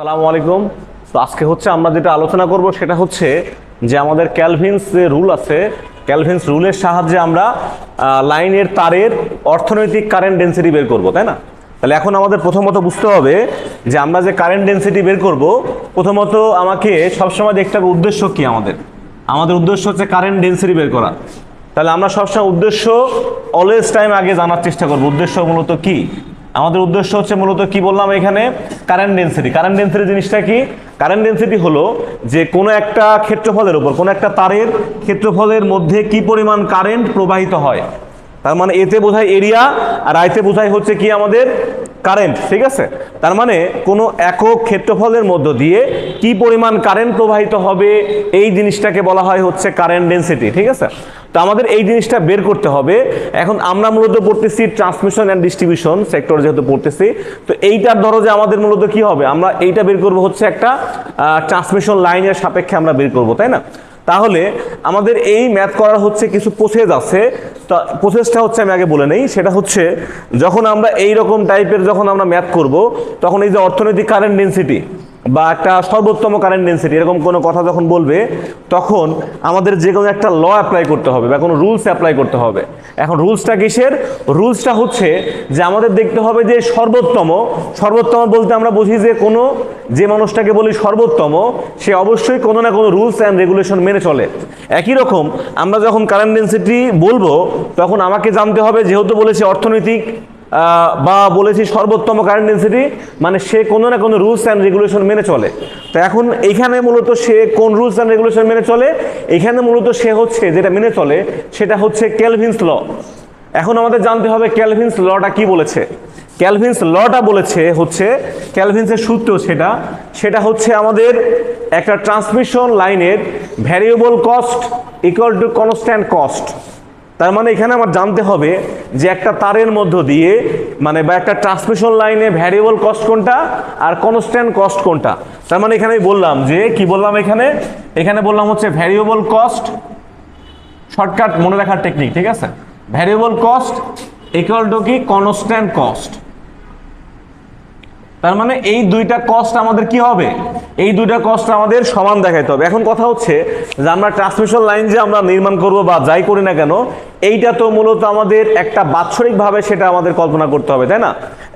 সালামু আলাইকুম। তো আজকে হচ্ছে আমরা যেটা আলোচনা করব সেটা হচ্ছে যে আমাদের ক্যালভিনস যে রুল আছে ক্যালভিনস রুলের সাহায্যে আমরা লাইনের তারের অর্থনৈতিক কারেন্ট ডেন্সিটি বের করব, তাই না? তাহলে এখন আমাদের প্রথমত বুঝতে হবে যে আমরা যে কারেন্ট ডেন্সিটি বের করব, প্রথমত আমাকে সবসময় দেখতে হবে উদ্দেশ্য কি আমাদের। আমাদের উদ্দেশ্য হচ্ছে কারেন্ট ডেন্সিটি বের করা। তাহলে আমরা সবসময় উদ্দেশ্য অলওয়েজ টাইম আগে জানার চেষ্টা করব। উদ্দেশ্য মূলত কি? আমাদের উদ্দেশ্য হচ্ছে মূলত কি বললাম এখানে? কারেন্ট ডেন্সিটি কারেন্ট ডেন্সিটি জিনিসটা কি? কারেন্ট ডেন্সিটি হলো যে কোনো একটা ক্ষেত্রফলের উপর, কোনো একটা তারের ক্ষেত্রফলের মধ্যে কি পরিমাণ কারেন্ট প্রবাহিত হয়? তার মানে এতে বোঝায় এরিয়া আর আইতে বোঝায় হচ্ছে কি আমাদের কারেন্ট ঠিক আছে? তার মানে কোনো একক ক্ষেত্রফলের মধ্য দিয়ে কি পরিমাণ কারেন্ট প্রবাহিত হবে, এই জিনিসটাকে বলা হয় হচ্ছে কারেন্ট ডেন্সিটি ঠিক আছে? তো আমাদের এই জিনিসটা বের করতে হবে। এখন আমরা মূলত পড়তেছি ট্রান্সমিশন অ্যান্ড ডিস্ট্রিবিউশন সেক্টর যেহেতু পড়তেছি, তো এইটার ধরো যে আমাদের মূলত কি হবে? আমরা এইটা বের করব হচ্ছে একটা ট্রান্সমিশন লাইনের সাপেক্ষে আমরা বের করব, তাই না? তাহলে আমাদের এই ম্যাথ করার হচ্ছে কিছু প্রসেস আছে। তো প্রসেসটা হচ্ছে আমি আগে বলে নেই, সেটা হচ্ছে যখন আমরা এই রকম টাইপের যখন আমরা ম্যাথ করব, তখন এই যে অর্থনৈতিক কারেন্ট ডেন্সিটি বা একটা সর্বোত্তম কারেন্ট ডেন্সিটি এরকম কোনো কথা যখন বলবে, তখন আমাদের যে কোনো একটা ল অ্যাপ্লাই করতে হবে বা কোনো রুলস অ্যাপ্লাই করতে হবে। এখন রুলসটা কিসের? রুলসটা হচ্ছে যে আমাদের দেখতে হবে যে সর্বোত্তম সর্বোত্তম বলতে আমরা বুঝি যে কোনো, যে মানুষটাকে বলি সর্বোত্তম, সে অবশ্যই কোনো না কোনো রুলস অ্যান্ড রেগুলেশন মেনে চলে। একই রকম, আমরা যখন কারেন্ট ডেন্সিটি বলব, তখন আমাকে জানতে হবে যেহেতু বলেছি অর্থনৈতিক বা বলেছি সর্বোত্তম কারেন্ট ডেন্সিটি মানে সে কোনো না কোনো রুলস অ্যান্ড রেগুলেশন মেনে চলে। তো এখন এইখানে মূলত সে কোন রুলস অ্যান্ড রেগুলেশন মেনে চলে? এখানে মূলত সে হচ্ছে যেটা মেনে চলে, সেটা হচ্ছে ক্যালভিন্স ল এখন আমাদের জানতে হবে ক্যালভিন্স লটা কি বলেছে? ক্যালভিন্স লটা বলেছে হচ্ছে ক্যালভিন্সের সূত্র সেটা সেটা হচ্ছে আমাদের একটা ট্রান্সমিশন লাইনের variable cost equal to constant cost তার মানে এখানে আমার জানতে হবে যে একটা তারের মধ্য দিয়ে মানে বা একটা ট্রান্সমিশন লাইনে ভ্যারিয়েবল কস্ট কোনটা আর কনস্ট্যান্ট কস্ট কোনটা। তার মানে এখানে বললাম যে, কি বললাম এখানে? এখানে বললাম হচ্ছে ভ্যারিয়েবল কস্ট শর্টকাট মনে রাখার টেকনিক ঠিক আছে? ভ্যারিয়েবল কস্ট ইকুয়াল টু কি? কনস্ট্যান্ট কস্ট তার মানে এই দুইটা কস্ট আমাদের কি হবে? এই দুইটা কস্ট আমাদের সমান দেখাইতে হবে। এখন কথা হচ্ছে যে আমরা ট্রান্সমিশন লাইন যে আমরা নির্মাণ করব বা যাই করি না কেন, এইটা তো মূলত আমাদের একটা বাৎসরিকভাবে সেটা আমাদের কল্পনা করতে হবে, তাই না?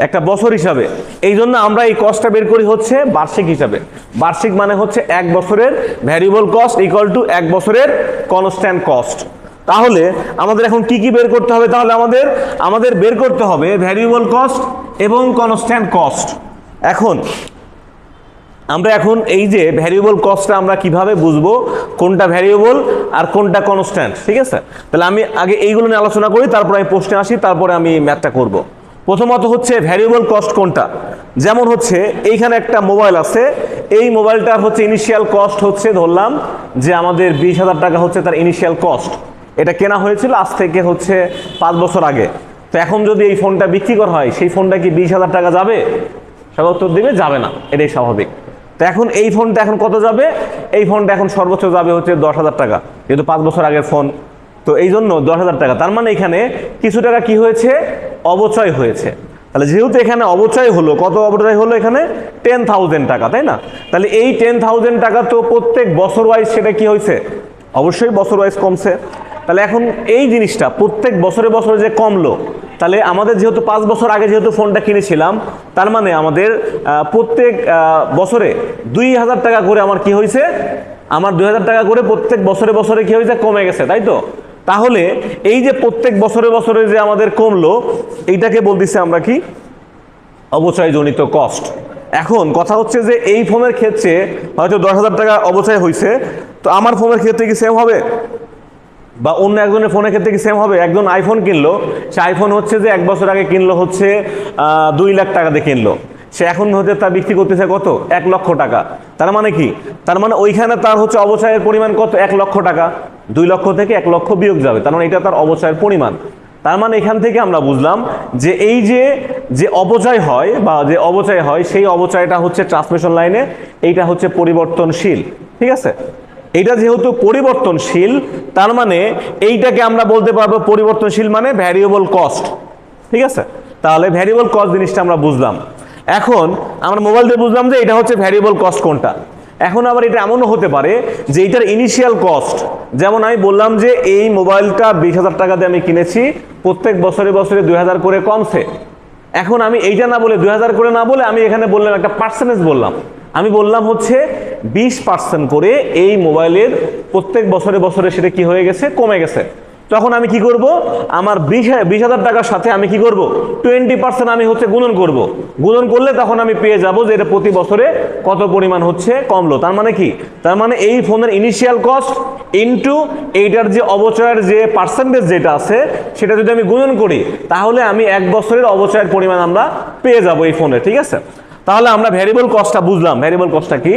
একটা বছর হিসাবে। এই জন্য আমরা এই কস্টটা বের করি হচ্ছে বার্ষিক হিসাবে। বার্ষিক মানে হচ্ছে এক বছরের ভ্যারিয়েবল কস্ট ইকুয়াল টু এক বছরের কনস্ট্যান্ট কস্ট তাহলে আমাদের এখন কি কি বের করতে হবে? তাহলে আমাদের আমাদের বের করতে হবে ভ্যারিয়েবল কস্ট এবং কনস্ট্যান্ট কস্ট এখন, আমরা এখন এই যে ভ্যারিয়েবল কস্টটা আমরা কীভাবে বুঝব, কোনটা ভ্যারিয়েবল আর কোনটা কনস্ট্যান্ট ঠিক আছে? তাহলে আমি আগে এইগুলো নিয়ে আলোচনা করি, তারপর আমি প্রশ্নে আসি, তারপরে আমি ম্যাথটা করব। প্রথমত হচ্ছে ভ্যারিয়েবল কস্ট কোনটা? যেমন হচ্ছে, এইখানে একটা মোবাইল আছে, এই মোবাইলটার হচ্ছে ইনিশিয়াল কস্ট হচ্ছে, ধরলাম যে আমাদের বিশ হাজার টাকা হচ্ছে তার ইনিশিয়াল কস্ট এটা কেনা হয়েছিল, আজ থেকে হচ্ছে পাঁচ বছর আগে। তো এখন যদি এই ফোনটা বিক্রি করা হয়, সেই ফোনটা কি বিশ হাজার টাকা যাবে? সবাই উত্তর দিবে যাবে না। এটাই স্বাভাবিক। তো এখন এই ফোনটা এখন কত যাবে? এই ফোনটা এখন সর্বোচ্চ যাবে হচ্ছে দশ হাজার টাকা। যেহেতু পাঁচ বছর আগের ফোন। তো এই জন্য দশ হাজার টাকা। তার মানে এখানে কিছু টাকা কি হয়েছে? অবচয় হয়েছে। তাহলে যেহেতু এখানে অবচয় হলো, কত অবচয় হলো এখানে? টেন থাউজেন্ড টাকা, তাই না? তাহলে এই টেন থাউজেন্ড টাকা তো প্রত্যেক বছর ওয়াইজ সেটা কি হয়েছে? অবশ্যই বছর ওয়াইজ কমছে। তাহলে এখন এই জিনিসটা, প্রত্যেক বছরে বছরে যে কমলো, তাহলে আমাদের যেহেতু পাঁচ বছর আগে যেহেতু ফোনটা কিনেছিলাম, তার মানে আমাদের প্রত্যেক বছরে দুই হাজার টাকা করে আমার কি হয়েছে? আমার দুই হাজার টাকা করে প্রত্যেক বছরে বছরে কি হয়েছে? কমে গেছে, তাই তো? তাহলে এই যে প্রত্যেক বছরে বছরে যে আমাদের কমলো, এইটাকে বলতেছি আমরা কি? অবচয়জনিত কস্ট এখন কথা হচ্ছে যে এই ফোনের ক্ষেত্রে হয়তো দশ হাজার টাকা অবচয় হয়েছে, তো আমার ফোনের ক্ষেত্রে কি সেম হবে? বা অন্য একজনের ফোনের ক্ষেত্রে কি সেম হবে? একজন আইফোন কিনলো, সে আইফোন হচ্ছে যে এক বছর আগে কিনলো হচ্ছে দুই লাখ টাকা দিয়ে কিনলো। সে এখন হচ্ছে তা বিক্রি করতেছে কত? এক লক্ষ টাকা। তার মানে কি? তার মানে ওইখানে তার হচ্ছে অবচয়ের পরিমাণ কত? এক লক্ষ টাকা। দুই লক্ষ থেকে এক লক্ষ বিয়োগ যাবে। তার মানে এটা তার অবচয়ের পরিমাণ। তার মানে এখান থেকে আমরা বুঝলাম যে এই যে যে অপচয় হয় বা যে অবচয় হয়, সেই অবচয়টা হচ্ছে ট্রান্সমিশন লাইনে এইটা হচ্ছে পরিবর্তনশীল। ঠিক আছে? এটা যেহেতু পরিবর্তনশীল, তার মানে এইটাকে আমরা বলতে পারব পরিবর্তনশীল মানে ভ্যারিয়েবল কস্ট ঠিক আছে? তাহলে ভ্যারিয়েবল কস্ট জিনিসটা আমরা বুঝলাম। এখন আমরা মোবাইল দিয়ে বুঝলাম যে এটা হচ্ছে ভ্যারিয়েবল কস্ট কোনটা। এখন আবার এটা এমনও হতে পারে যে এটার ইনিশিয়াল কস্ট যেমন আমি বললাম যে এই মোবাইলটা বিশ হাজার টাকা দিয়ে আমি কিনেছি, প্রত্যেক বছরে বছরে দুই হাজার করে কমছে। এখন আমি এইটা না বলে দুই হাজার করে না বলে আমি এখানে বললাম একটা পার্সেন্টেজ বললাম। আমি বললাম হচ্ছে বিশ পার্সেন্ট করে এই মোবাইলের প্রত্যেক বছরে বছরে সেটা কি হয়ে গেছে? কমে গেছে। তখন আমি কি করব? আমার বিশ বিশ হাজার টাকার সাথে আমি কি করব? টোয়েন্টি পার্সেন্ট আমি হচ্ছে গুণন করব। গুণন করলে তখন আমি পেয়ে যাব যে এটা প্রতি বছরে কত পরিমাণ হচ্ছে কমলো। তার মানে কি? তার মানে এই ফোনের ইনিশিয়াল কস্ট ইনটু এইটার যে অবচয়ের যে পার্সেন্টেজ যেটা আছে, সেটা যদি আমি গুণন করি, তাহলে আমি এক বছরের অবচয়ের পরিমাণ আমরা পেয়ে যাব এই ফোনে, ঠিক আছে? তাহলে আমরা ভ্যারিয়েবল কস্টটা বুঝলাম। ভ্যারিয়েবল কস্টটা কি?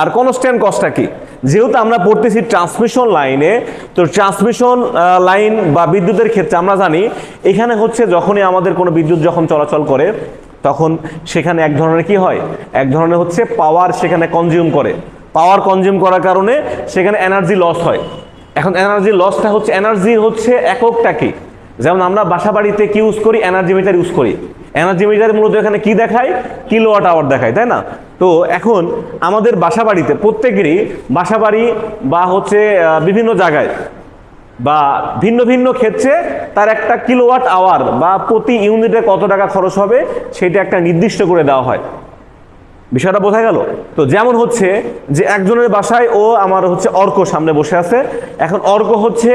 আর কনস্ট্যান্ট কস্টটা কি? যেহেতু আমরা পড়তেছি ট্রান্সমিশন লাইনে তো ট্রান্সমিশন লাইন বা বিদ্যুতের ক্ষেত্রে আমরা জানি, এখানে হচ্ছে যখনই আমাদের কোনো বিদ্যুৎ যখন চলাচল করে, তখন সেখানে এক ধরনের কি হয়? এক ধরনের হচ্ছে পাওয়ার সেখানে কনজিউম করে। পাওয়ার কনজিউম করার কারণে সেখানে এনার্জি লস হয়। এখন এনার্জি লসটা হচ্ছে এনার্জি হচ্ছে এককটা কি? যেমন আমরা বাসা বাড়িতে কি ইউজ করি? এনার্জি মিটার ইউজ করি। এনার্জি মিটার মূলত এখানে কি দেখায়? কিলোওয়াট আওয়ার দেখায়, তাই না? তো এখন আমাদের বাসা বাড়িতে প্রত্যেকেরই বাসা বাড়ি বা হচ্ছে বিভিন্ন জায়গায় বা ভিন্ন ভিন্ন ক্ষেত্রে তার একটা কিলোওয়াট আওয়ার বা প্রতি ইউনিটে কত টাকা খরচ হবে সেটা একটা নির্দিষ্ট করে দেওয়া হয়। বিষয়টা বোঝা গেল? তো যেমন হচ্ছে যে একজনের বাসায় ও আমার হচ্ছে অর্ক সামনে বসে আছে। এখন অর্ক হচ্ছে,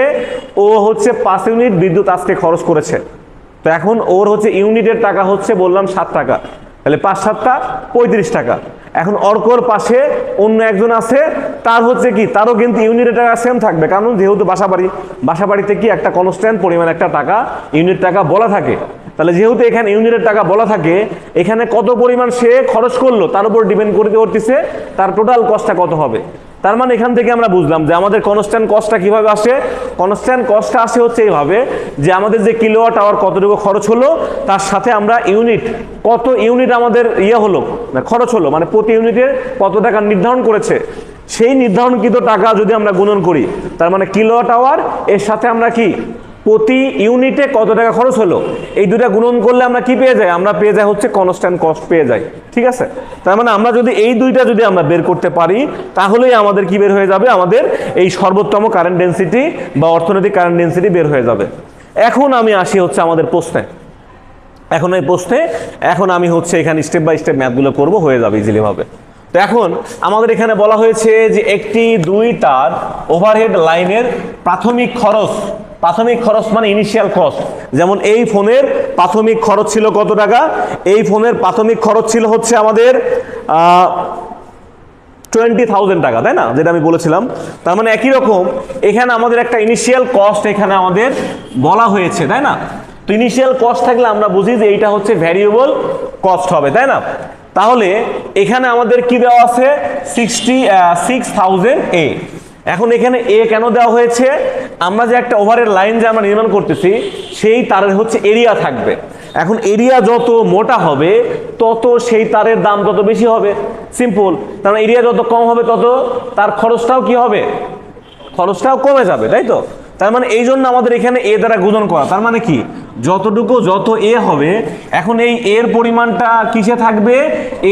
ও হচ্ছে পাঁচ ইউনিট বিদ্যুৎ আজকে খরচ করেছে। তো এখন ওর হচ্ছে ইউনিটের টাকা হচ্ছে বললাম সাত টাকা। তাহলে পাঁচ সাতটা, পঁয়ত্রিশ টাকা। এখন অর্কর পাশে অন্য একজন আছে, তার হচ্ছে কি, তারও কিন্তু ইউনিটের টাকা সেম থাকবে। কারণ যেহেতু বাসা বাড়ি, বাসা বাড়িতে কি একটা কনস্ট্যান্ট পরিমাণ একটা টাকা, ইউনিট টাকা বলা থাকে। তাহলে যেহেতু এখানে ইউনিটের টাকা বলা থাকে, এখানে কত পরিমাণ সে খরচ করল, তার উপর ডিপেন্ড করতে করতেছে, তার টোটাল কস্টটা কত হবে। তার মানে এখান থেকে আমরা বুঝলাম যে আমাদের কনস্ট্যান্ট কস্টটা কীভাবে আসে? কনস্ট্যান্ট কস্টটা আসে হচ্ছে এইভাবে যে আমাদের যে কিলোওয়াট আওয়ার কতটুকু খরচ হলো, তার সাথে আমরা ইউনিট কত ইউনিট আমাদের ইয়ে হলো না খরচ হলো মানে প্রতি ইউনিটে কত টাকা নির্ধারণ করেছে? সেই নির্ধারণকৃত টাকা যদি আমরা গুণন করি, তার মানে কিলোওয়াট আওয়ার এর সাথে আমরা কি? প্রতি ইউনিটে কত টাকা খরচ হলো? এই দুটা গুণন করলে আমরা কি পেয়ে যাই? আমরা পেয়ে যাই হচ্ছে কনস্ট্যান্ট কস্ট পেয়ে যাই। ঠিক আছে? তার মানে আমরা যদি এই দুইটা যদি আমরা বের করতে পারি, তাহলেই আমাদের কি বের হয়ে যাবে? আমাদের এই সর্বোত্তম কারেন্ট ডেন্সিটি বা অর্থনৈতিক কারেন্ট ডেন্সিটি বের হয়ে যাবে। এখন আমি আসি হচ্ছে আমাদের প্রশ্নে। এখন এই প্রশ্নে, এখন আমি হচ্ছে এখানে স্টেপ বাই স্টেপ ম্যাথগুলো করব, হয়ে যাবে ইজিলি ভাবে। তো এখন আমাদের এখানে বলা হয়েছে যে একটি দুই তার ওভারহেড লাইনের প্রাথমিক খরচ প্রাথমিক খরচ মানে ইনিশিয়াল কস্ট যেমন এই ফোনের প্রাথমিক খরচ ছিল কত টাকা? এই ফোনের প্রাথমিক খরচ ছিল হচ্ছে আমাদের টোয়েন্টি থাউজেন্ড টাকা, তাই না? যেটা আমি বলেছিলাম। তার মানে একই রকম, এখানে আমাদের একটা ইনিশিয়াল কস্ট এখানে আমাদের বলা হয়েছে, তাই না? তো ইনিশিয়াল কস্ট থাকলে আমরা বুঝি যে এইটা হচ্ছে ভ্যারিয়েবল কস্ট হবে, তাই না? তাহলে এখানে আমাদের কি দেওয়া আছে? সিক্সটি সিক্স থাউজেন্ড এ এখন এখানে এ কেন দেওয়া হয়েছে? আমরা যে একটা ওভারের লাইন যে আমরা নির্মাণ করতেছি, সেই তারের হচ্ছে এরিয়া থাকবে। এখন এরিয়া যত মোটা হবে, তত সেই তারের দাম তত বেশি হবে। সিম্পল কারণ এরিয়া যত কম হবে, তত তার খরচটাও কি হবে? খরচটাও কমে যাবে, তাই তো? তার মানে এই জন্য আমাদের এখানে এ দ্বারা গুণন করা। তার মানে কি? যতটুকু যত এ হবে, এখন এই এর পরিমাণটা কিসে থাকবে?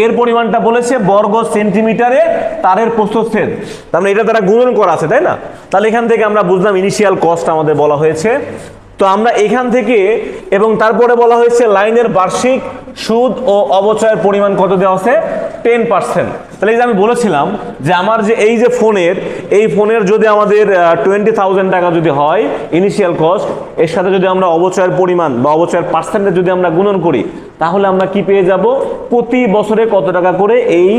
এর পরিমাণটা বলেছে বর্গ সেন্টিমিটারে তারের প্রস্থচ্ছেদ। তার মানে এটা তারা গুণন করা আছে, তাই না? তাহলে এখান থেকে আমরা বুঝলাম ইনিশিয়াল কস্ট আমাদের বলা হয়েছে। তো আমরা এখান থেকে এবং তারপরে বলা হয়েছে লাইনের বার্ষিক সুদ ও অবচয়ের পরিমাণ কত দেওয়া আছে? টেন পার্সেন্ট তাহলে এই যে আমি বলেছিলাম যে আমার যে এই যে ফোনের, এই ফোনের যদি আমাদের টোয়েন্টি থাউজেন্ড টাকা যদি হয় ইনিশিয়াল কস্ট এর সাথে যদি আমরা অবচয়ের পরিমাণ বা অবচয়ের পার্সেন্টেজ যদি আমরা গুণন করি, তাহলে আমরা কি পেয়ে যাব? প্রতি বছরে কত টাকা করে এই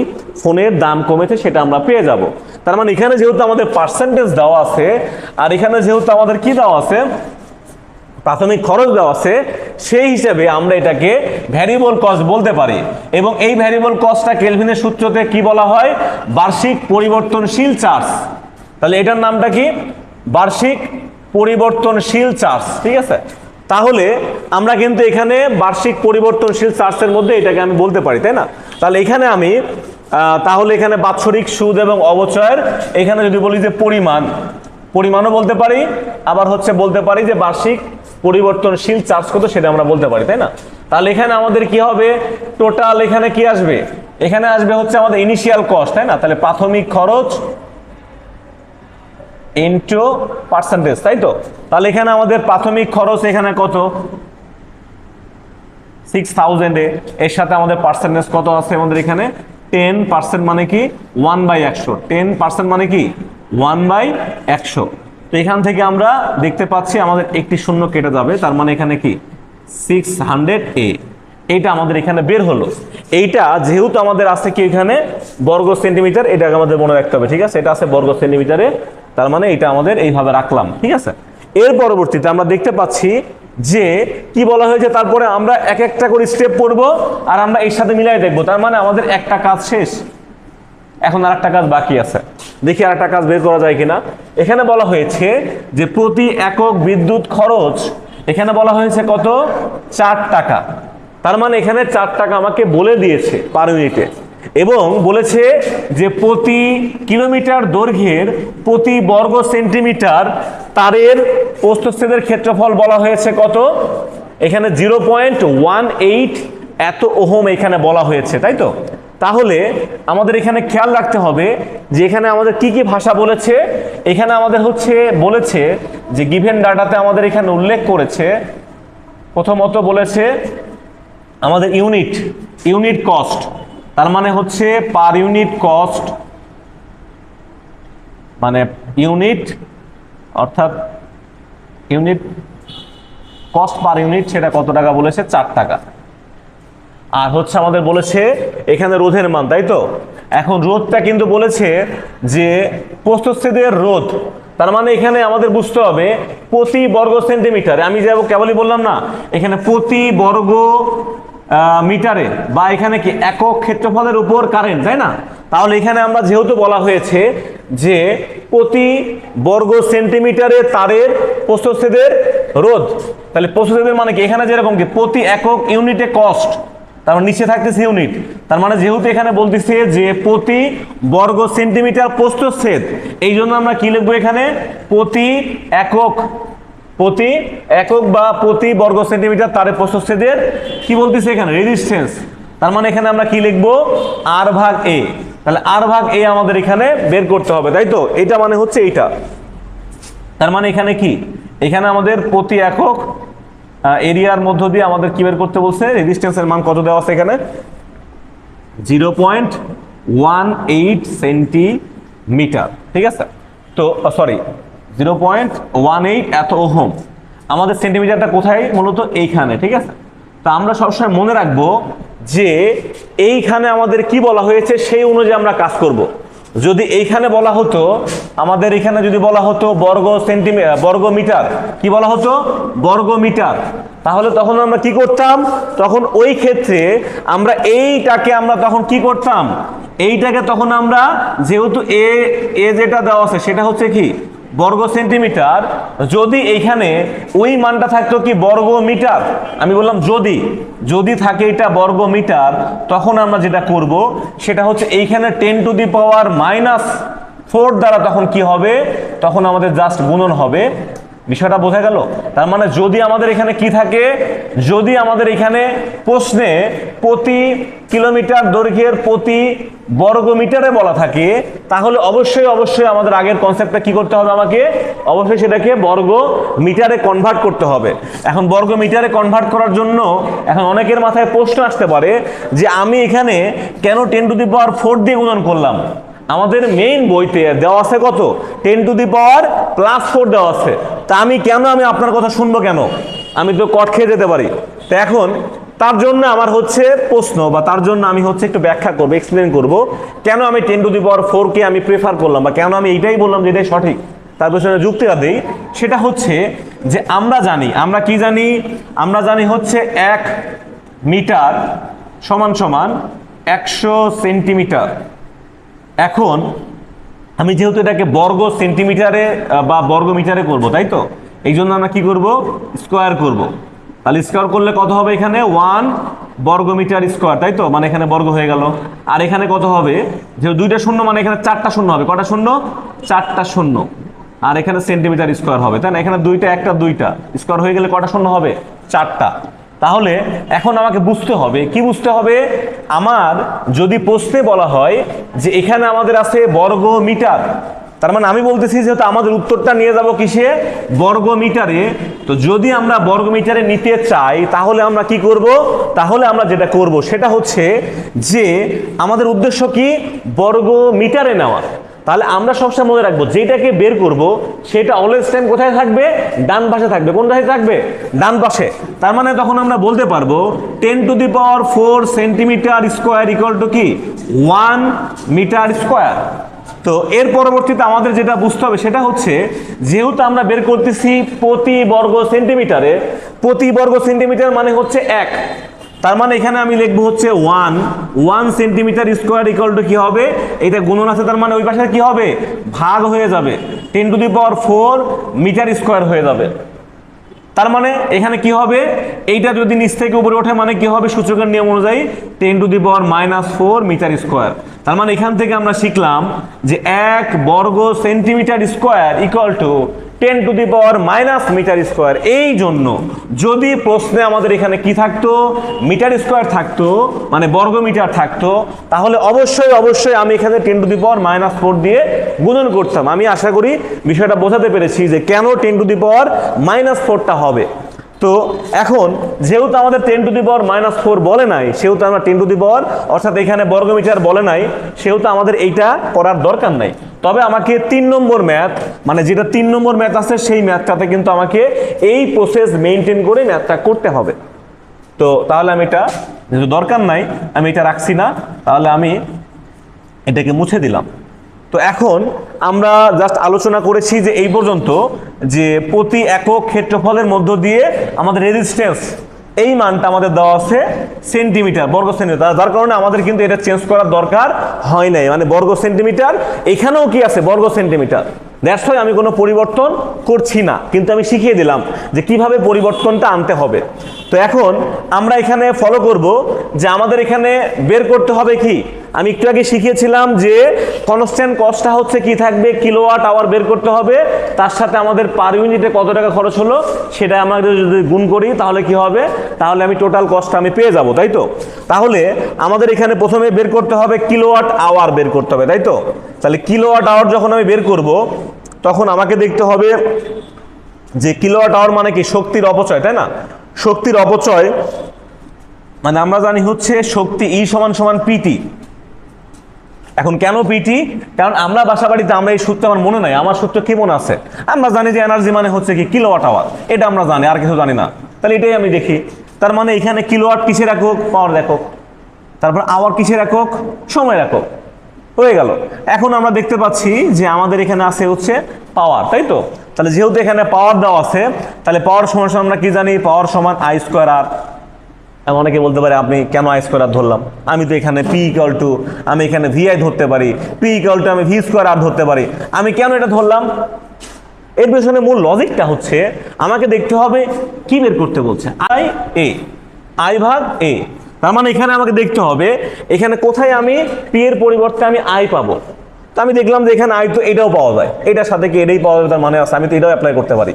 ফোনের দাম কমেছে সেটা আমরা পেয়ে যাব। তার মানে এখানে যেহেতু আমাদের পার্সেন্টেজ দেওয়া আছে, আর এখানে যেহেতু আমাদের কি দেওয়া আছে? প্রাথমিক খরচ দেওয়া আছে, সেই হিসেবে আমরা এটাকে ভ্যারিয়েবল কস্ট বলতে পারি। এবং এই ভ্যারিয়েবল কস্টটা কেলভিনের সূত্রতে কি বলা হয়? বার্ষিক পরিবর্তনশীল চার্জ। তাহলে এটার নামটা কি? বার্ষিক পরিবর্তনশীল চার্জ, ঠিক আছে? তাহলে আমরা কিন্তু এখানে বার্ষিক পরিবর্তনশীল চার্জের মধ্যে এটাকে আমি বলতে পারি, তাই না? তাহলে এখানে আমি তাহলে এখানে বাৎসরিক সুদ এবং অবচয়ের, এখানে যদি বলি যে পরিমাণ, পরিমাণও বলতে পারি, আবার হচ্ছে বলতে পারি যে বার্ষিক পরিবর্তনশীল চার্জ কত সেটা আমরা বলতে পারি, তাই না? তাহলে এখানে আমাদের কি হবে? টোটাল এখানে কি আসবে? এখানে আসবে হচ্ছে আমাদের ইনিশিয়াল কস্ট তাই না? তাহলে প্রাথমিক খরচ ইন্টু পার্সেন্টেজ তাই তো? তাহলে এখানে আমাদের প্রাথমিক খরচ এখানে কত? সিক্স থাউজেন্ডে এর সাথে আমাদের পার্সেন্টেজ কত আছে আমাদের এখানে? টেন পার্সেন্ট মানে কি? ওয়ান বাই একশো। টেন পার্সেন্ট মানে কি? ওয়ান বাই একশো। তো এখান থেকে আমরা দেখতে পাচ্ছি আমাদের একটি শূন্য কেটে যাবে, তার মানে এখানে কি? সিক্স হান্ড্রেড এ এইটা আমাদের এখানে বের হলো। এইটা যেহেতু আমাদের আছে কি এখানে? বর্গ সেন্টিমিটার, এটাকে আমাদের মনে রাখতে হবে, ঠিক আছে? এটা আছে বর্গ সেন্টিমিটারে, তার মানে এটা আমাদের এইভাবে রাখলাম, ঠিক আছে? এর পরবর্তীতে আমরা দেখতে পাচ্ছি যে কি বলা হয়েছে, তারপরে আমরা এক একটা করে স্টেপ করব আর আমরা এর সাথে মিলাই দেখব, তার মানে আমাদের একটা কাজ শেষ। এখন আর একটা কাজ বাকি আছে। দেখি আর একটা কাজ বের করা যায় কিনা। এখানে বলা হয়েছে যে প্রতি একক বিদ্যুৎ খরচ, এখানে বলা হয়েছে কত? চার টাকা। তার মানে এখানে চার টাকা আমাকে বলে দিয়েছে পার ইউনিটে এবং বলেছে যে প্রতি কিলোমিটার দৈর্ঘ্যের প্রতি বর্গ সেন্টিমিটার তারের প্রস্থচ্ছেদের ক্ষেত্রফল বলা হয়েছে কত? এখানে জিরো পয়েন্ট ওয়ান এইট এত ওহম এখানে বলা হয়েছে, তাই তো? তাহলে আমাদের এখানে খেয়াল রাখতে হবে যে এখানে আমাদের কি কি ভাষা বলেছে। এখানে আমাদের হচ্ছে বলেছে যে গিভেন ডাটাতে আমাদের এখানে উল্লেখ করেছে। প্রথমত বলেছে আমাদের ইউনিট ইউনিট কস্ট। তার মানে হচ্ছে পার ইউনিট কস্ট মানে ইউনিট, অর্থাৎ ইউনিট কস্ট পার ইউনিট সেটা কত টাকা বলেছে? চার টাকা। আর হচ্ছে আমাদের বলেছে এখানে রোধের মান, তাই তো? এখন রোধটা কিন্তু বলেছে যে প্রস্থচ্ছেদের রোধ, তার মানে এখানে আমাদের বুঝতে হবে প্রতি বর্গ সেন্টিমিটারে, আমি যাব কেবলই বললাম না, এখানে প্রতি বর্গ মিটারে বা এখানে কি একক ক্ষেত্রফলের উপর কারেন্ট, তাই না? তাহলে এখানে আমরা যেহেতু বলা হয়েছে যে প্রতি বর্গ সেন্টিমিটারে তারের প্রস্থচ্ছেদের রোধ, তাহলে প্রস্থচ্ছেদের মানে কি? এখানে যেরকম কি? প্রতি একক ইউনিটে কস্ট তার মানে নিচে থাকতেছে ইউনিট তার মানে যেহেতু এখানে বলতেছে যে প্রতি বর্গ সেন্টিমিটার প্রস্থচ্ছেদ এই জন্য আমরা কি লিখব এখানে? প্রতি একক প্রতি একক বা প্রতি বর্গ সেন্টিমিটার তারের প্রস্থচ্ছেদের, কি বলতেছে এখানে? রেজিস্ট্যান্স তার মানে এখানে আমরা কি লিখব? আর ভাগ এ তাহলে আর ভাগ এ আমাদের এখানে বের করতে হবে, তাই তো? এটা মানে হচ্ছে এইটা। তার মানে এখানে কি? এখানে আমাদের প্রতি একক এরিয়ার মধ্য দিয়ে আমাদের কি বের করতে বলছে? রেজিস্ট্যান্সের মান কত দেওয়া আছে এখানে? Zero point one eight centimetre ঠিক আছে? তো sorry zero point one eight এত ওহম। আমাদের সেন্টিমিটারটা কোথায়? মূলত এইখানে, ঠিক আছে? তা আমরা সবসময় মনে রাখব যে এইখানে আমাদের কি বলা হয়েছে? সেই অনুযায়ী আমরা কাজ করব। যদি এইখানে বলা হতো, আমাদের এখানে যদি বলা হতো বর্গ সেন্টিমিটার বর্গ মিটার, কি বলা হতো? বর্গ মিটার। তাহলে তখন আমরা কি করতাম? তখন ওই ক্ষেত্রে আমরা এইটাকে আমরা তখন কি করতাম? এইটাকে তখন আমরা যেহেতু এ এ যেটা দেওয়া আছে, সেটা হচ্ছে কি? বর্গ সেন্টিমিটার, যদি এইখানে ওই মানটা থাকতো কি বর্গ মিটার? আমি বললাম যদি যদি থাকে এটা বর্গ মিটার, তখন আমরা যেটা করব, সেটা হচ্ছে এইখানে ten to the power minus four দ্বারা তখন কি হবে? তখন আমাদের জাস্ট গুণন হবে বিষয়টা বোঝা গেল? তার মানে যদি আমাদের এখানে কি থাকে? যদি আমাদের এখানে প্রশ্নে প্রতি কিলোমিটার দৈর্ঘ্যের প্রতি বর্গ মিটারে বলা থাকে, তাহলে অবশ্যই অবশ্যই আমাদের আগের কনসেপ্টটা কি করতে হবে আমাকে? অবশ্যই সেটাকে বর্গ মিটারে কনভার্ট করতে হবে। এখন বর্গ মিটারে কনভার্ট করার জন্য এখন অনেকের মাথায় প্রশ্ন আসতে পারে যে আমি এখানে কেন ten to the power four দিয়ে গুণন করলাম? আমাদের মেইন বইতে দেওয়া আছে কত? Ten to the power plus four দেওয়া আছে। তা আমি কেন আমি আপনার কথা শুনব কেন? আমি তো কট খেয়ে যেতে পারি। তো এখন তার জন্য আমার হচ্ছে প্রশ্ন বা তার জন্য আমি হচ্ছে একটু ব্যাখ্যা করব এক্সপ্লেন করব, কেন আমি টেন টু দি পাওয়ার ফোরকে আমি প্রেফার করলাম বা কেন আমি এইটাই বললাম যে এটাই সঠিক? তার পেছনে যুক্তিটা দিই। সেটা হচ্ছে যে আমরা জানি, আমরা কি জানি? আমরা জানি হচ্ছে এক মিটার সমান সমান একশো সেন্টিমিটার। এখন আমি যেহেতু এটাকে বর্গ সেন্টিমিটারে বা বর্গ মিটারে করব, তাই তো? এই জন্য আমরা কি করব? স্কোয়ার করব। তাহলে স্কোয়ার করলে কত হবে এখানে? ওয়ান বর্গ মিটার স্কোয়ার, তাই তো? মানে এখানে বর্গ হয়ে গেল। আর এখানে কত হবে? যেহেতু দুইটা শূন্য মানে এখানে চারটা শূন্য হবে। কটা শূন্য? চারটা শূন্য। আর এখানে সেন্টিমিটার স্কোয়ার হবে, তাই না? এখানে দুইটা, একটা দুইটা। স্কোয়ার হয়ে গেলে কটা শূন্য হবে? চারটা। তাহলে এখন আমাকে বুঝতে হবে, কি বুঝতে হবে? আমার যদি প্রশ্নে বলা হয় যে এখানে আমাদের আছে বর্গ মিটার তার মানে আমি বলতেছি যেহেতু আমাদের উত্তরটা নিয়ে যাব কিসে? বর্গ মিটারে তো যদি আমরা বর্গ মিটারে নিতে চাই, তাহলে আমরা কি করব? তাহলে আমরা যেটা করব সেটা হচ্ছে যে আমাদের উদ্দেশ্য কি? বর্গ মিটারে নেওয়া। তাহলে আমরা সবসময় মনে রাখব, যেটাকে বের করব, সেটা অলওয়েজ টাইম কোথায় থাকবে? ডান পাশে থাকবে। কোন পাশে থাকবে? ডান পাশে। তার মানে তখন আমরা বলতে পারব ten to the power four centimetre square equal to কি? ওয়ান মিটার স্কোয়ার তো এর পরবর্তীতে আমাদের যেটা বুঝতে হবে, সেটা হচ্ছে, যেহেতু আমরা বের করতেছি প্রতি বর্গ সেন্টিমিটারে প্রতি বর্গ সেন্টিমিটার মানে হচ্ছে এক। তার মানে এখানে আমি লিখব হচ্ছে one one centimetre square equal to কি হবে? এটা গুণন আছে, তার মানে ওই পাশে কি হবে? ভাগ হয়ে যাবে। Ten to the power four metre square হয়ে যাবে। তার মানে এখানে কি হবে? এইটা যদি নিচ থেকে উপরে ওঠে মানে কি হবে? সূচকের নিয়ম অনুযায়ী ten to the power minus four metre square তার মানে এখান থেকে আমরা শিখলাম যে এক বর্গ centimetre square equal to ten to the power minus metre square. এই জন্য যদি প্রশ্নে আমাদের এখানে কি থাকতো? মিটার স্কোয়ার থাকতো মানে বর্গ মিটার থাকতো, তাহলে অবশ্যই অবশ্যই আমি এখানে ten to the power minus four দিয়ে গুণন করতাম। আমি আশা করি বিষয়টা বোঝাতে পেরেছি যে কেন ten to the power minus ফোরটা হবে। তো এখন যেহেতু আমাদের ten to the power minus four বলে নাই, সেহেতু আমরা টেন টু দি পাওয়ার অর্থাৎ এখানে বর্গমিটার বলে নাই, সেহেতু আমাদের এইটা করার দরকার নাই। তবে আমাকে তিন নম্বর ম্যাথ মানে যেটা তিন নম্বর ম্যাথ আছে, সেই ম্যাথটাতে কিন্তু আমাকে এই প্রসেস মেনটেন করে ম্যাথটা করতে হবে। তো তাহলে আমি এটা, যেহেতু দরকার নাই, আমি এটা রাখছি না, তাহলে আমি এটাকে মুছে দিলাম। তো এখন আমরা জাস্ট আলোচনা করেছি যে এই পর্যন্ত যে প্রতি একক ক্ষেত্রফলের মধ্য দিয়ে আমাদের রেজিস্ট্যান্স এই মানটা আমাদের দেওয়া আছে সেন্টিমিটার বর্গ সেন্টিমিটার যার কারণে আমাদের কিন্তু এটা চেঞ্জ করার দরকার হয় নাই। মানে বর্গ সেন্টিমিটার এখানেও কি আছে? বর্গ সেন্টিমিটার দ্যাটস ওয়াই আমি কোনো পরিবর্তন করছি না। কিন্তু আমি শিখিয়ে দিলাম যে কীভাবে পরিবর্তনটা আনতে হবে। তো এখন আমরা এখানে ফলো করব যে আমাদের এখানে বের করতে হবে কি? আমি একটু আগে শিখিয়েছিলাম যে কনস্ট্যান্ট কস্টটা হচ্ছে কি থাকবে? কিলোওয়াট আওয়ার বের করতে হবে। তার সাথে আমাদের পার ইউনিটে কত টাকা খরচ হলো? সেটা আমাদের যদি গুণ করি তাহলে কি হবে? তাহলে আমি টোটাল কস্টটা আমি পেয়ে যাব, তাই তো? তাহলে আমাদের এখানে প্রথমে বের করতে হবে কিলোওয়াট আওয়ার বের করতে হবে, তাই তো? তাহলে কিলোওয়াট আওয়ার যখন আমি বের করব তখন আমাকে দেখতে হবে যে কিলোওয়াট আওয়ার মানে কি? শক্তির অপচয়, তাই না? শক্তির অপচয় মানে আমরা জানি হচ্ছে শক্তি ই সমান সমান পিটি। এখন কেন পিটি? কারণ আমরা বাসা বাড়িতে আমরা এই সূত্র আমার মনে নাই, আমার সূত্র কি মনে আছে? আমরা জানি যে এনার্জি মানে হচ্ছে কি? কিলোওয়াট আওয়ার এটা আমরা জানি, আর কিছু জানি না। তাহলে এটাই আমি দেখি। তার মানে এখানে কিলোওয়াট কিসের একক? পাওয়ার একক। তারপর আওয়ার কিসের একক? সময় একক। হয়ে গেল। এখন আমরা দেখতে পাচ্ছি যে আমাদের এখানে আছে হচ্ছে পাওয়ার তাই তো? তাহলে যেহেতু এখানে পাওয়ার দেওয়া আছে, তাহলে পাওয়ার সমান আমরা কি জানি? পাওয়ার সমান আই স্কোয়ার আর অনেকে বলতে পারে, আপনি কেন আই স্কোয়ার ধরলাম? আমি তো এখানে পি ইকাল টু আমি এখানে ভিআই ধরতে পারি। পি ইকাল টু আমি ভি স্কোয়ার আর ধরতে পারি। আমি কেন এটা ধরলাম? এর পেছনে মূল লজিকটা হচ্ছে, আমাকে দেখতে হবে কি বের করতে বলছে? আই এ আই ভাগ এ তার মানে এখানে আমাকে দেখতে হবে, এখানে কোথায় আমি পি এর পরিবর্তে আমি আই পাবো। তো আমি দেখলাম যে এখানে আই তো এটাও পাওয়া যায়। এটার সাথে কি এটাই পাওয়া যাবে, তার মানে আছে, আমি তো এটাও অ্যাপ্লাই করতে পারি।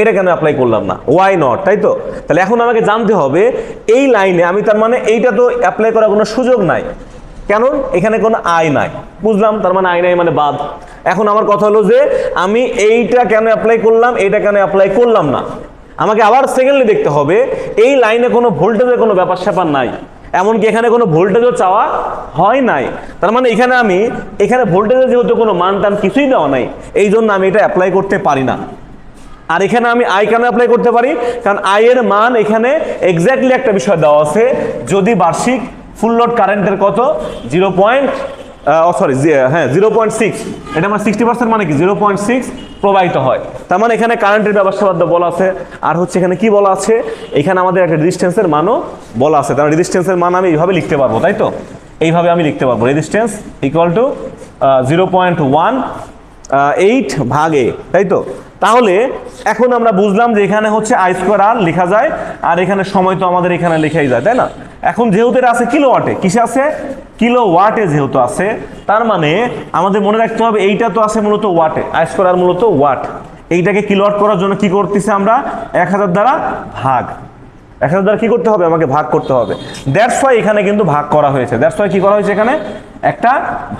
এটা কেন অ্যাপ্লাই করলাম না? ওয়াই নট তাই তো? তাহলে এখন আমাকে জানতে হবে, এই লাইনে আমি তার মানে এইটা তো অ্যাপ্লাই করার কোনো সুযোগ নাই। কেন? এখানে কোনো আয় নাই। বুঝলাম, তার মানে আয় নাই মানে বাদ। এখন আমার কথা হলো যে, আমি এইটা কেন অ্যাপ্লাই করলাম এইটা কেন অ্যাপ্লাই করলাম না? আমাকে আবার সেকেন্ডলি দেখতে হবে, এই লাইনে কোনো ভোল্টেজের কোনো ব্যাপার স্যাপার নাই। এমনকি এখানে কোনো ভোল্টেজও চাওয়া হয় নাই। তার মানে এখানে আমি, এখানে ভোল্টেজের যেহেতু কোনো মান টান কিছুই দেওয়া নাই, এই জন্য আমি এটা অ্যাপ্লাই করতে পারি না। আর এখানে আমি আই কেন অ্যাপ্লাই করতে পারি? কারণ আই এর মান এখানে এক্স্যাক্টলি একটা বিষয় দেওয়া আছে, যদি বার্ষিক ফুল লোড কারেন্টের কত? জিরো পয়েন্ট সরি হ্যাঁ জিরো পয়েন্ট সিক্স এটা আমার সিক্সটি পার্সেন্ট মানে কি? জিরো পয়েন্ট সিক্স প্রবাহিত হয়। তার মানে এখানে কারেন্টের ব্যবস্থা বলা আছে। আর হচ্ছে এখানে কি বলা আছে? এখানে আমাদের একটা রেজিস্ট্যান্সের মানও বলা আছে। তার রেজিস্ট্যান্সের মান আমি এইভাবে লিখতে পারব, তাই তো? এইভাবে আমি লিখতে পারব। Resistance equal to zero point one eight ভাগে, তাই তো? তাহলে এখন আমরা বুঝলাম যে এখানে হচ্ছে আই স্কোয়ার আর লেখা যায়। আর এখানে সময় তো আমাদের এখানে লেখাই যায়, তাই না? এখন যেহেতু এটা আছে কিলো ওয়াটে, কিসে আছে? কিলো ওয়াটে যেহেতু আছে, তার মানে আমাদের মনে রাখতে হবে এইটা তো আছে মূলত ওয়াটে আয়স্কর স্কোয়ার মূলত ওয়াট। এইটাকে কিলো ওয়াট করার জন্য কি করতেছে আমরা? এক হাজার দ্বারা ভাগ। এক হাজার দ্বারা কি করতে হবে? আমাকে ভাগ করতে হবে। দ্যাটস ওয়াই এখানে কিন্তু ভাগ করা হয়েছে। দ্যাটস ওয়াই কি করা হয়েছে এখানে? একটা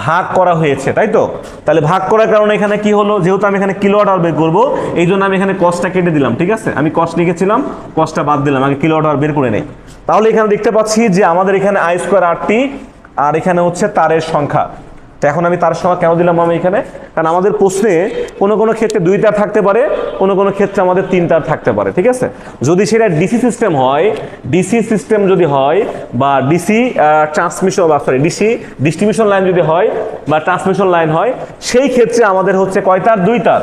ভাগ করা হয়েছে, তাই তো? তাহলে ভাগ করার কারণে এখানে কি হলো? যেহেতু আমি এখানে কিলোওয়াট আওয়ার বের করব, এই জন্য আমি এখানে কস্টটা কেটে দিলাম, ঠিক আছে? আমি কস্ট লিখেছিলাম কস্টটা বাদ দিলাম, আগে কিলোওয়াট আওয়ার বের করে নেই। তাহলে এখানে দেখতে পাচ্ছি যে আমাদের এখানে আই স্কোয়ার আটটি আর এখানে হচ্ছে তারের সংখ্যা। তো এখন আমি তার সংখ্যা কেন দিলাম আমি এখানে? কারণ আমাদের প্রশ্নে কোনো কোনো ক্ষেত্রে দুই তার থাকতে পারে, কোনো কোনো ক্ষেত্রে আমাদের তিন তার থাকতে পারে, ঠিক আছে? যদি সেটা ডিসি সিস্টেম হয়, ডিসি সিস্টেম যদি হয়, বা ডিসি ট্রান্সমিশন, বা সরি ডিসি ডিস্ট্রিবিউশন লাইন যদি হয়, বা ট্রান্সমিশন লাইন হয়, সেই ক্ষেত্রে আমাদের হচ্ছে কয় তার দুই তার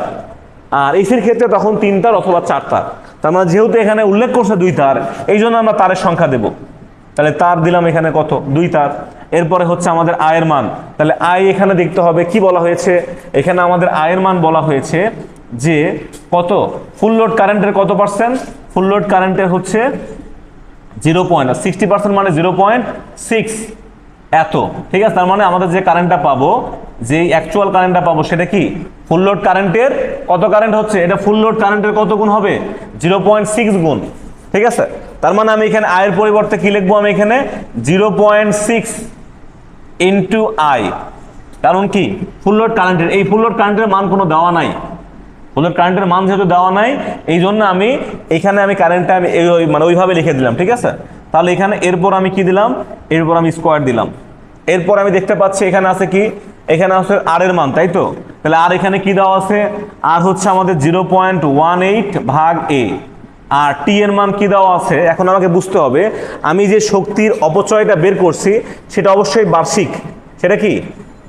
আর এসির ক্ষেত্রে তখন তিন তার অথবা চার তার তার মানে যেহেতু এখানে উল্লেখ করছে দুই তার এই জন্য আমরা তারের সংখ্যা দেব। তাহলে তার দিলাম এখানে কত? দুই তার এরপরে হচ্ছে আমাদের আয়ের মান। তাহলে আয় এখানে দেখতে হবে, কি বলা হয়েছে? এখানে আমাদের আয়ের মান বলা হয়েছে যে কত? ফুল লোড কারেন্টের কত পার্সেন্ট? ফুল লোড কারেন্টের হচ্ছে জিরো পয়েন্ট সিক্সটি পার্সেন্ট মানে জিরো পয়েন্ট সিক্স। এত, ঠিক আছে? তার মানে আমাদের যে কারেন্টটা পাবো যে অ্যাকচুয়াল কারেন্টটা পাবো, সেটা কি? ফুল লোড কারেন্টের কত কারেন্ট হচ্ছে? এটা ফুল লোড কারেন্টের কত গুণ হবে? জিরো পয়েন্ট সিক্স গুণ, ঠিক আছে? তার মানে আমি এখানে আয়ের পরিবর্তে কি লিখব আমি এখানে? Zero point six. Into I কারণ কি? ফুল লোড কারেন্টের এই ফুল লোড কারেন্টের মান কোনো দেওয়া নাই। ওদের কারেন্টের মান যেহেতু দেওয়া নাই এই জন্য আমি এখানে আমি কারেন্টটা আমি এই মানে ওইভাবে লিখে দিলাম, ঠিক আছে? তাহলে এখানে এরপর আমি কি দিলাম? এরপর আমি স্কোয়ার দিলাম। এরপর আমি দেখতে পাচ্ছি এখানে আছে কি? এখানে আছে আর এর মান, তাই তো? তাহলে আর এখানে কি দেওয়া আছে? আর হচ্ছে আমাদের জিরো পয়েন্ট ওয়ান এইট ভাগ এ আর টি এর মান কি দেওয়া আছে? এখন আমাকে বুঝতে হবে। আমি যে শক্তির অপচয়টা বের করছি, সেটা অবশ্যই বার্ষিক। সেটা কি?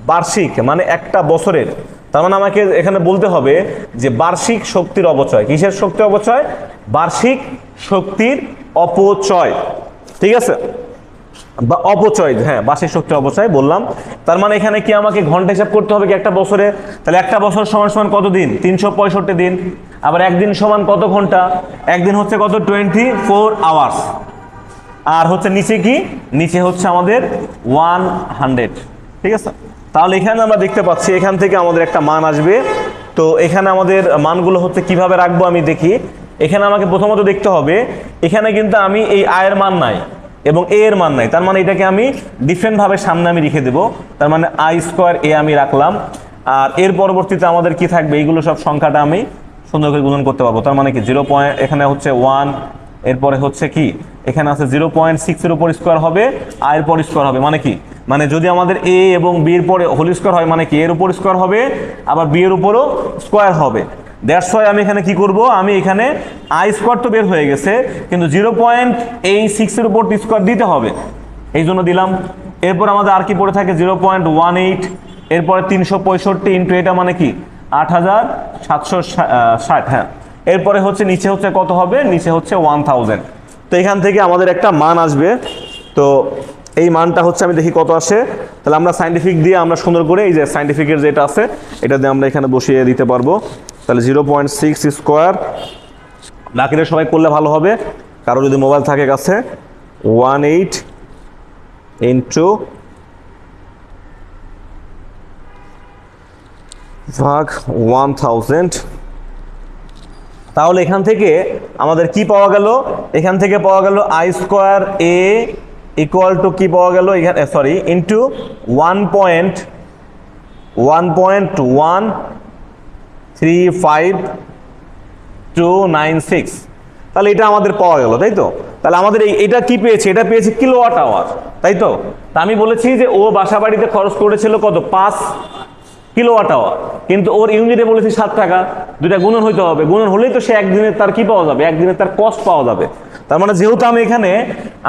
বার্ষিক মানে একটা বছরের। তার মানে আমাকে এখানে বলতে হবে যে বার্ষিক শক্তির অপচয়। কিসের শক্তি অপচয়? বার্ষিক শক্তির অপচয়। ঠিক আছে? বা অপচয় হ্যাঁ বার্ষিক শক্তির অপচয় বললাম। তার মানে এখানে কি আমাকে ঘণ্টা হিসাব করতে হবে কি একটা বছরে? তাহলে একটা বছর সমান সমান কত দিন? তিনশো পঁয়ষট্টি দিন। আবার একদিন সমান কত ঘণ্টা? একদিন হচ্ছে কত? Twenty four hours. আর হচ্ছে নিচে কি? নিচে হচ্ছে আমাদের ওয়ান হান্ড্রেড। ঠিক আছে? তাহলে এখানে আমরা দেখতে পাচ্ছি, এখান থেকে আমাদের একটা মান আসবে। তো এখানে আমাদের মানগুলো হচ্ছে কীভাবে রাখব আমি দেখি। এখানে আমাকে প্রথমত দেখতে হবে, এখানে কিন্তু আমি এই আয়ের মান নাই। এবং এ এর মান নাই। তার মানে এটাকে আমি ডিফারেন্টভাবে সামনে আমি রেখে দেবো। তার মানে আই স্কোয়ার এ আমি রাখলাম। আর এর পরবর্তীতে আমাদের কি থাকবে? এইগুলো সব সংখ্যাটা আমি সুন্দর করে গুণন করতে পারব। তার মানে কি? জিরো পয়েন্ট এখানে হচ্ছে ওয়ান এরপরে হচ্ছে কি? এখানে আছে জিরো পয়েন্ট সিক্সের উপর স্কোয়ার হবে আয়ের পর স্কোয়ার হবে। মানে কি? মানে যদি আমাদের এ এবং বি এর পরে হোল স্কোয়ার হয় মানে কি? এর উপর স্কোয়ার হবে, আবার বি এর উপরও স্কোয়ার হবে। ওয়াই আমি এখানে কি করব? আমি এখানে আই স্কোয়ার তো বের হয়ে গেছে, কিন্তু জিরো পয়েন্ট এই সিক্সের উপর স্কোয়ার দিতে হবে। এই জন্য দিলাম। এরপর আমাদের আর কি পড়ে থাকে? জিরো পয়েন্ট ওয়ান এইট এরপরে তিনশো পঁয়ষট্টি ইন্টু এটা মানে কি? আট হাজার সাতশো ষাট হ্যাঁ। এরপরে হচ্ছে নিচে হচ্ছে কত হবে? নিচে হচ্ছে ওয়ান থাউজেন্ড তো এখান থেকে আমাদের একটা মান আসবে। তো এই মানটা হচ্ছে আমি দেখি কত আসে। তাহলে আমরা সাইন্টিফিক দিয়ে আমরা সুন্দর করে এই যে সাইন্টিফিকের যেটা আছে, এটা দিয়ে আমরা এখানে বসিয়ে দিতে পারব। তাহলে জিরো পয়েন্ট সিক্স স্কোয়ার বাকিটা সবাই করলে ভালো হবে। কারও যদি মোবাইল থাকে কাছে ওয়ান এইট ইন্টু ভাগ ওয়ান থাউজেন্ড তাহলে এখান থেকে আমাদের কি পাওয়া গেল? এখান থেকে পাওয়া গেল I square A equal to কি পাওয়া গেল? এখানে sorry into one point one point one three five two nine six তাহলে এটা আমাদের পাওয়া গেল, তাই তো? তাহলে আমাদের এই, এটা কি পেয়েছে? এটা পেয়েছে কিলোওয়াট আওয়ার তাই তো? তা আমি বলেছি যে ও বাসা বাড়িতে খরচ করেছিল কত? পাঁচ কিলোওয়াট আওয়ার কিন্তু ওর ইউনিটে বলেছি সাত টাকা। দুইটা গুণন হইতে হবে। গুণন হলেই তো সে একদিনের তার কি পাওয়া যাবে? একদিনের তার কস্ট পাওয়া যাবে। তার মানে যেহেতু আমি এখানে,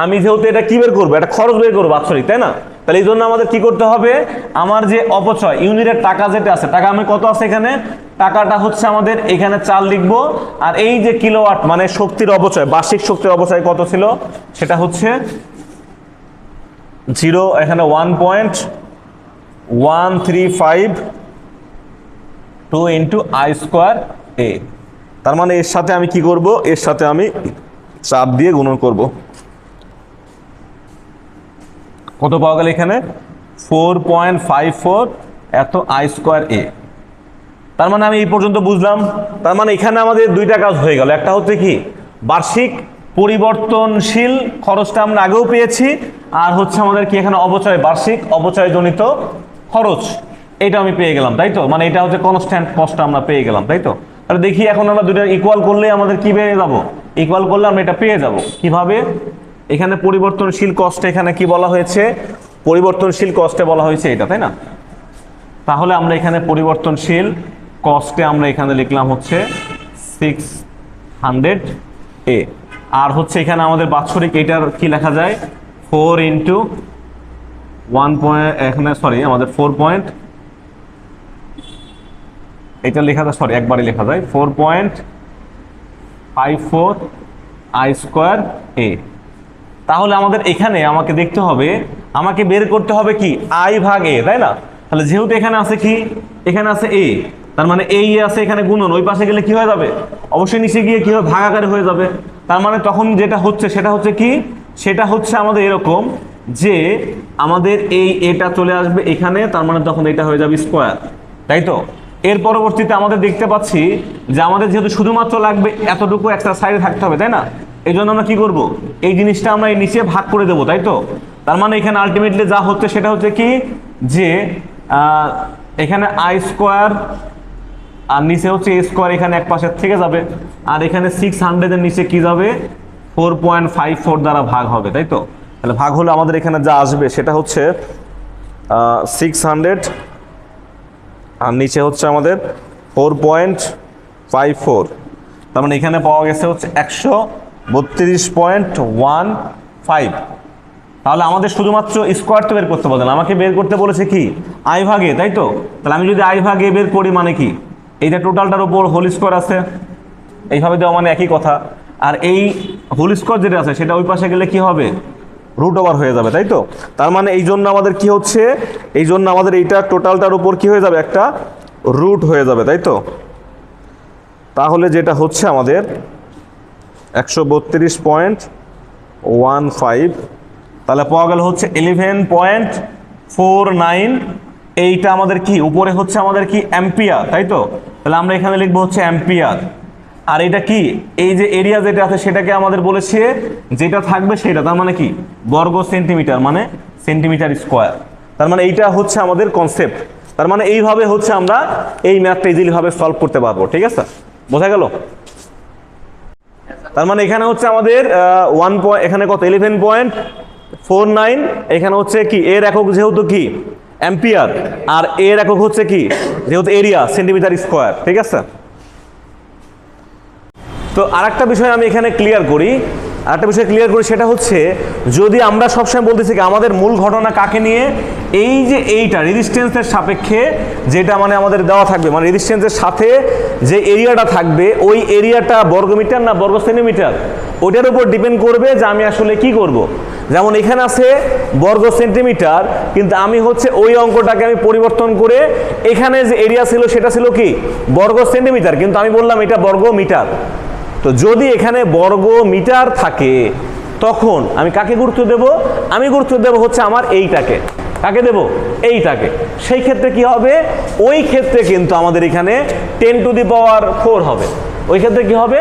আমি যেহেতু এটা কি বের করব? এটা খরচ বের করব, বাৎসরিক, তাই না? তাহলে এই জন্য আমাদের কি করতে হবে? আমার যে অপচয়, ইউনিটের টাকা যেটা আছে, টাকা আমি কত আছে এখানে? টাকাটা হচ্ছে আমাদের এখানে চাল লিখব। আর এই যে কিলোওয়াট মানে শক্তির অপচয়, বার্ষিক শক্তির অপচয় কত ছিল? সেটা হচ্ছে জিরো, এখানে one point one three five two into I square এ তার মানে এর সাথে আমি কি করব? এর সাথে আমি চাপ দিয়ে গুণন করব। কত পাওয়া গেল এখানে? ফোর পয়েন্ট ফাইভ ফোর এত আই স্কোয়ার এ তার মানে আমি এই পর্যন্ত বুঝলাম। তার মানে এখানে আমাদের দুইটা কাজ হয়ে গেল। একটা হচ্ছে কি? বার্ষিক পরিবর্তনশীল খরচটা আমরা আগেও পেয়েছি। আর হচ্ছে আমাদের কি এখানে অবচয় বার্ষিক অবচয়জনিত খরচ। এটা আমি পেয়ে গেলাম, তাই তো? মানে এটা হচ্ছে কনস্ট্যান্ট কস্টটা আমরা পেয়ে গেলাম, তাই তো? তাহলে দেখি এখন আমরা দুটো ইকুয়াল করলে আমাদের কি পেয়ে যাব? ইকুয়াল করলে আমরা এটা পেয়ে যাব। কীভাবে? এখানে পরিবর্তনশীল কস্ট এখানে কি বলা হয়েছে? পরিবর্তনশীল কস্টে বলা হয়েছে এটা, তাই না? তাহলে আমরা এখানে পরিবর্তনশীল কস্টে আমরা এখানে লিখলাম হচ্ছে সিক্স হান্ড্রেড এ আর হচ্ছে এখানে আমাদের বাৎসরিক এটার কি লেখা যায়? ফোর ইন্টু ওয়ান পয়েন্ট এখানে সরি আমাদের ফোর পয়েন্ট এটা লেখা যায় সরি একবারই লেখা যায় four point five four I square এ তাহলে আমাদের এখানে আমাকে দেখতে হবে, আমাকে বের করতে হবে কি? আই ভাগ এ, তাই না? তাহলে যেহেতু এখানে আছে কি? এখানে আছে এ, তার মানে এই আছে এখানে গুণন, ওই পাশে গেলে কি হয়ে যাবে? অবশ্যই নিচে গিয়ে কি হবে? ভাগাকারে হয়ে যাবে। তার মানে তখন যেটা হচ্ছে, সেটা হচ্ছে কি? সেটা হচ্ছে আমাদের এরকম যে আমাদের এই এটা চলে আসবে এখানে, তার মানে তখন এটা হয়ে যাবে স্কোয়ার, তাই তো? এর পরবর্তীতে আমাদের দেখতে পাচ্ছি যে আমাদের যেহেতু শুধুমাত্র লাগবে এতটুকু একটা সাইডে থাকতে হবে, তাই না? এই জন্য আমরা কি করব? এই জিনিসটা আমরা এই নিচে ভাগ করে দেবো, তাই তো? তার মানে এখানে আলটিমেটলি যা হচ্ছে সেটা হচ্ছে কি? যে এখানে আই স্কোয়ার আর নিচে হচ্ছে এ স্কোয়ার এখানে এক পাশে থেকে যাবে। আর এখানে সিক্স হান্ড্রেডের নিচে কি যাবে? ফোর পয়েন্ট ফাইভ ফোর দ্বারা ভাগ হবে, তাই তো? তাহলে ভাগ হলে আমাদের এখানে যা আসবে সেটা হচ্ছে সিক্স হান্ড্রেড আর নিচে হচ্ছে আমাদের ফোর পয়েন্ট ফাইভ ফোর তার মানে এখানে পাওয়া গেছে হচ্ছে একশো বত্রিশ পয়েন্ট ওয়ান ফাইভ। তাহলে আমাদের শুধুমাত্র স্কোয়ার তো বের করতে বলেন আমাকে বের করতে বলেছে কি? আই ভাগে, তাই তো? তাহলে আমি যদি আই ভাগে বের করি মানে কি? এইটা টোটালটার উপর হোল স্কোয়ার আছে। এইভাবে দেওয়া মানে একই কথা। আর এই হোল স্কোয়ার যেটা আছে, সেটা ওই পাশে গেলে কি হবে? রুট ওভার হয়ে যাবে, তাই তো? তার মানে এই জন্য আমাদের কি হচ্ছে? এই জন্য আমাদের এইটা টোটালটার উপর কি হয়ে যাবে? একটা রুট হয়ে যাবে, তাই তো? তাহলে যেটা হচ্ছে আমাদের একশো বত্রিশ পয়েন্ট ওয়ান ফাইভ। তাহলে পাওয়া গেল হচ্ছে ইলেভেন পয়েন্ট ফোর নাইন। এইটা আমাদের কি? উপরে হচ্ছে আমাদের কি? অ্যাম্পিয়ার, তাই তো? তাহলে আমরা এখানে লিখব হচ্ছে অ্যাম্পিয়ার। আর এটা কি? এই যে এরিয়া যেটা আছে, সেটাকে আমাদের বলেছে যেটা থাকবে সেটা, তার মানে কি? বর্গ সেন্টিমিটার মানে সেন্টিমিটার স্কোয়ার। তার মানে এইটা হচ্ছে আমাদের কনসেপ্ট তার মানে এইভাবে হচ্ছে আমরা এই ম্যাথটা ইজিলি ভাবে সলভ করতে পারব, ঠিক আছে? বোঝা গেল? তার মানে এখানে হচ্ছে আমাদের ওয়ান পয়েন্ট এখানে কত? ইলেভেন পয়েন্ট ফোর নাইন এখানে হচ্ছে কি? এর একক যেহেতু কি? অ্যাম্পিয়ার আর এর একক হচ্ছে কি? যেহেতু এরিয়া সেন্টিমিটার স্কোয়ার ঠিক আছে? তো আরেকটা বিষয় আমি এখানে ক্লিয়ার করি আরেকটা বিষয় ক্লিয়ার করি, সেটা হচ্ছে যদি আমরা সবসময় বলতেছি কি, আমাদের মূল ঘটনা কাকে নিয়ে? এই যে এইটা রেজিস্ট্যান্সের সাপেক্ষে যেটা মানে আমাদের দেওয়া থাকবে মানে রেজিস্ট্যান্সের সাথে যে এরিয়াটা থাকবে, ওই এরিয়াটা বর্গমিটার না বর্গ সেন্টিমিটার? ওইটার উপর ডিপেন্ড করবে যে আমি আসলে কি করব। যেমন এখানে আছে বর্গ সেন্টিমিটার, কিন্তু আমি হচ্ছে ওই অঙ্কটাকে আমি পরিবর্তন করে এখানে যে এরিয়া ছিল, সেটা ছিল কি? বর্গ সেন্টিমিটার, কিন্তু আমি বললাম এটা বর্গ মিটার তো যদি এখানে বর্গ মিটার থাকে, তখন আমি কাকে গুরুত্ব দেব? আমি গুরুত্ব দেব হচ্ছে আমার এইটাকে। কাকে দেব? এইটাকে। সেই ক্ষেত্রে কি হবে? ওই ক্ষেত্রে কিন্তু আমাদের এখানে ten to the power four হবে। ওই ক্ষেত্রে কি হবে?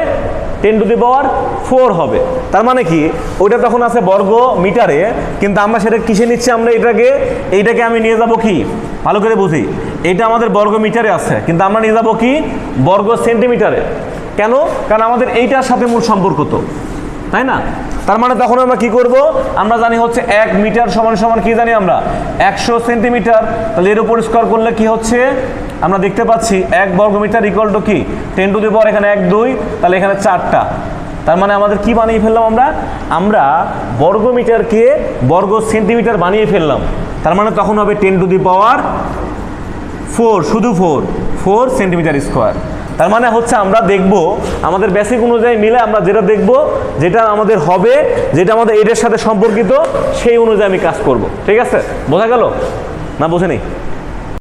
Ten to the power four হবে। তার মানে কি? ওইটা তখন আছে বর্গ মিটারে কিন্তু আমরা সেটা কিসে নিচ্ছি আমরা এটাকে? এইটাকে আমি নিয়ে যাব কি? ভালো করে বুঝি। এটা আমাদের বর্গ মিটারে আছে, কিন্তু আমরা নিয়ে যাব কি? বর্গ সেন্টিমিটারে। কেন? কারণ আমাদের এইটার সাথে মূল সম্পর্ক তো। তাই না? তার মানে তখন আমরা কি করব? আমরা জানি হচ্ছে এক মিটার সমান সমান কি জানি আমরা? একশো সেন্টিমিটার। তাহলে এর উপর স্কোয়ার করলে কি হচ্ছে? আমরা দেখতে পাচ্ছি এক বর্গ মিটার ইকুয়াল টু কি? টেন টু দি পাওয়ার এখানে এক দুই, তাহলে এখানে চারটা। তার মানে আমাদের কি বানিয়ে ফেললাম আমরা? আমরা বর্গ মিটারকে বর্গ সেন্টিমিটার বানিয়ে ফেললাম। তার মানে তখন হবে ten to the power four শুধু ফোর ফোর সেন্টিমিটার স্কোয়ার তার মানে হচ্ছে আমরা দেখব, আমাদের বেসিক অনুযায়ী মিলে আমরা যেটা দেখব, যেটা আমাদের হবে, যেটা আমাদের এডের সাথে সম্পর্কিত, সেই অনুযায়ী আমি কাজ করব। ঠিক আছে? বোঝা গেল? না বোঝেনি?